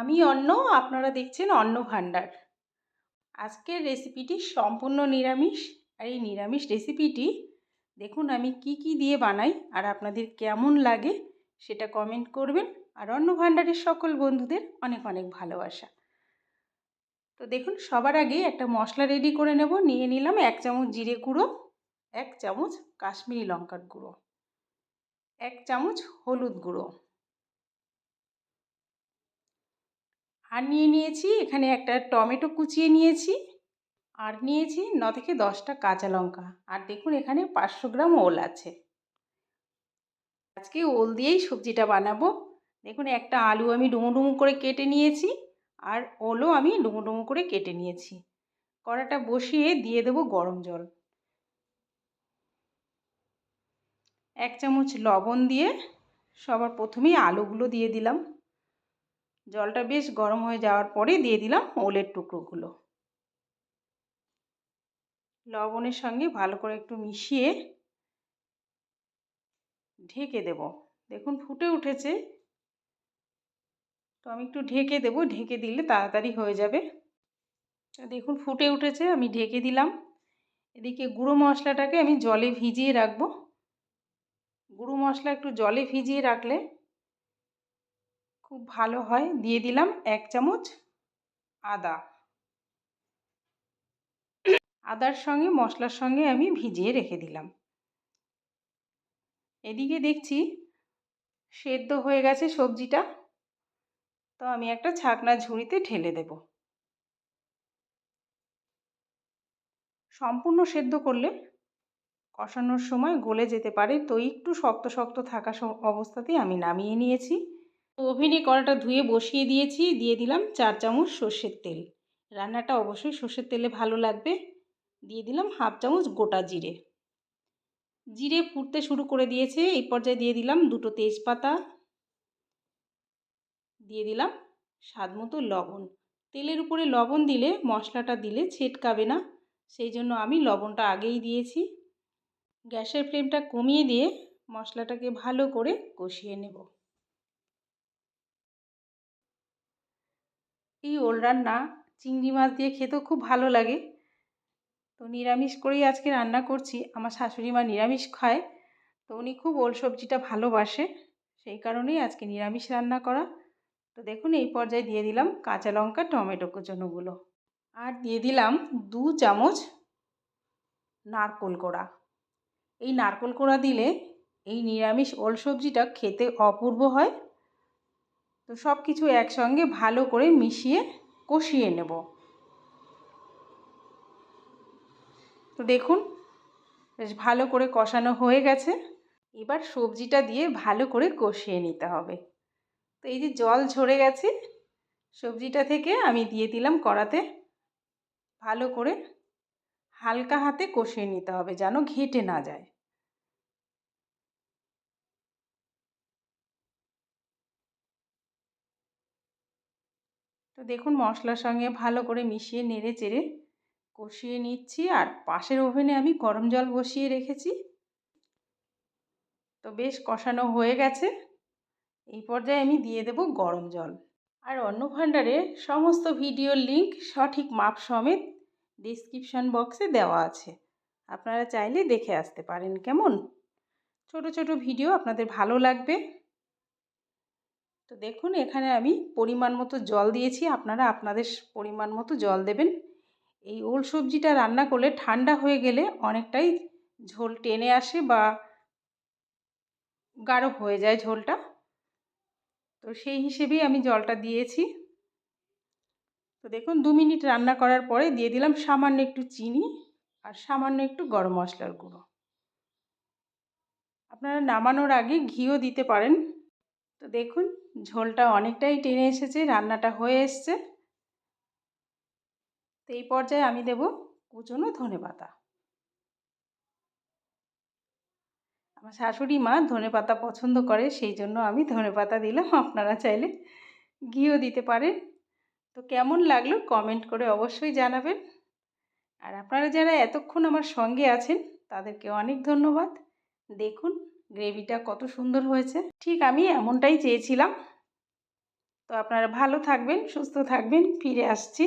আমি অন্ন, আপনারা দেখছেন অন্ন ভাণ্ডার। আজকের রেসিপিটি সম্পূর্ণ নিরামিষ। আর এই নিরামিষ রেসিপিটি দেখুন আমি কি কি দিয়ে বানাই আর আপনাদের কেমন লাগে সেটা কমেন্ট করবেন। আর অন্ন ভাণ্ডারের সকল বন্ধুদের অনেক অনেক ভালোবাসা। তো দেখুন, সবার আগে একটা মশলা রেডি করে নেব। নিয়ে নিলাম এক চামচ জিরে গুঁড়ো, এক চামচ কাশ্মীরি লঙ্কার গুঁড়ো, এক চামচ হলুদ গুঁড়ো। আর নিয়ে নিয়েছি এখানে একটা টমেটো কুচিয়ে নিয়েছি। আর নিয়েছি ন থেকে দশটা কাঁচা লঙ্কা। আর দেখুন এখানে পাঁচশো গ্রাম ওল আছে। আজকে ওল দিয়েই সবজিটা বানাবো। দেখুন একটা আলু আমি ডুমো ডুমো করে কেটে নিয়েছি। আর ওলও আমি ডুমো ডুমো করে কেটে নিয়েছি। কড়াটা বসিয়ে দিয়ে দেবো গরম জল। এক চামচ লবণ দিয়ে সবার প্রথমেই আলুগুলো দিয়ে দিলাম। জলটা বেশ গরম হয়ে যাওয়ার পরে দিয়ে দিলাম ওলের টুকরোগুলো। লবণের সঙ্গে ভালো করে একটু মিশিয়ে ঢেকে দেব। দেখুন ফুটে উঠেছে। তো আমি একটু ঢেকে দেব, ঢেকে দিলে তাড়াতাড়ি হয়ে যাবে। দেখুন ফুটে উঠেছে, আমি ঢেকে দিলাম। এদিকে গুঁড়ো মশলাটাকে আমি জলে ভিজিয়ে রাখব। গুঁড়ো মশলা একটু জলে ভিজিয়ে রাখলে খুব ভালো হয়। দিয়ে দিলাম এক চামচ আদা। আদার সঙ্গে, মশলার সঙ্গে আমি ভিজিয়ে রেখে দিলাম। এদিকে দেখছি সেদ্ধ হয়ে গেছে সবজিটা। তো আমি একটা ছাকনা ঝুড়িতে ঢেলে দেব। সম্পূর্ণ সেদ্ধ করলে কষানোর সময় গলে যেতে পারে। তো একটু শক্ত শক্ত থাকা অবস্থাতেই আমি নামিয়ে নিয়েছি। ওভেনে কড়াটা ধুয়ে বসিয়ে দিয়েছি, দিয়ে দিলাম চার চামচ সর্ষের তেল। রান্নাটা অবশ্যই সর্ষের তেলে ভালো লাগবে। দিয়ে দিলাম হাফ চামচ গোটা জিরে। জিরে ফুটতে শুরু করে দিয়েছে, এই পর্যায়ে দিয়ে দিলাম দুটো তেজপাতা। দিয়ে দিলাম স্বাদ মতো লবণ। তেলের উপরে লবণ দিলে মশলাটা দিলে ছেটকাবে না, সেই জন্য আমি লবণটা আগেই দিয়েছি। গ্যাসের ফ্লেমটা কমিয়ে দিয়ে মশলাটাকে ভালো করে কষিয়ে নেব। এই ওল রান্না চিংড়ি মাছ দিয়ে খেতেও খুব ভালো লাগে। তো নিরামিষ করেই আজকে রান্না করছি। আমার শাশুড়ি মা নিরামিষ খায়, তো উনি খুব ওল সবজিটা ভালোবাসে, সেই কারণেই আজকে নিরামিষ রান্না করা। তো দেখুন, এই পর্যায়ে দিয়ে দিলাম কাঁচা লঙ্কা, টমেটো কুচনোগুলো। আর দিয়ে দিলাম দু চামচ নারকোল কোড়া। এই নারকোল কোড়া দিলে এই নিরামিষ ওল সবজিটা খেতে অপূর্ব হয়। তো সব কিছু একসঙ্গে ভালো করে মিশিয়ে কষিয়ে নেব। তো দেখুন, বেশ ভালো করে কষানো হয়ে গেছে। এবার সবজিটা দিয়ে ভালো করে কষিয়ে নিতে হবে। তো এই যে জল ঝরে গেছে, সবজিটা থেকে আমি দিয়ে দিলাম কড়াতে। ভালো করে হালকা হাতে কষিয়ে নিতে হবে যেন ঘেটে না যায়। তো দেখুন, মশলার সঙ্গে ভালো করে মিশিয়ে নেড়ে চেড়ে কষিয়ে নিচ্ছি। আর পাশের ওভেনে আমি গরম জল বসিয়ে রেখেছি। তো বেশ কষানো হয়ে গেছে। এই পর্যায়ে আমি দিয়ে দেব গরম জল। আর অন্য ভাণ্ডারে সমস্ত ভিডিওর লিঙ্ক সঠিক মাপ সমেত ডিসক্রিপশান বক্সে দেওয়া আছে। আপনারা চাইলে দেখে আসতে পারেন কেমন? ছোট ছোট ভিডিও আপনাদের ভালো লাগবে। তো দেখুন, এখানে আমি পরিমাণ মতো জল দিয়েছি। আপনারা আপনাদের পরিমাণ মতো জল দেবেন। এই ওল সবজিটা রান্না করলে ঠান্ডা হয়ে গেলে অনেকটাই ঝোল টেনে আসে বা গাঢ় হয়ে যায় ঝোলটা। তো সেই হিসেবেই আমি জলটা দিয়েছি। তো দেখুন, দু মিনিট রান্না করার পরে দিয়ে দিলাম সামান্য একটু চিনি আর সামান্য একটু গরম মশলার গুঁড়ো। আপনারা নামানোর আগে ঘিও দিতে পারেন। তো দেখুন ঝোলটা অনেকটাই টেনে এসেছে, রান্নাটা হয়ে এসছে। তো এই পর্যায়ে আমি দেব কুচনো ধনে পাতা। আমার শাশুড়ি মা ধনে পাতা পছন্দ করে, সেই জন্য আমি ধনে পাতা দিলাম, আপনারা চাইলে ঘিও দিতে পারেন। তো কেমন লাগল কমেন্ট করে অবশ্যই জানাবেন। আর আপনারা যারা এতক্ষণ আমার সঙ্গে আছেন, তাদেরকে অনেক ধন্যবাদ। দেখুন গ্রেভিটা কত সুন্দর হয়েছে। ঠিক আমি এমনটাই চেয়েছিলাম। তো আপনারা ভালো থাকবেন, সুস্থ থাকবেন, ফিরে আসছি।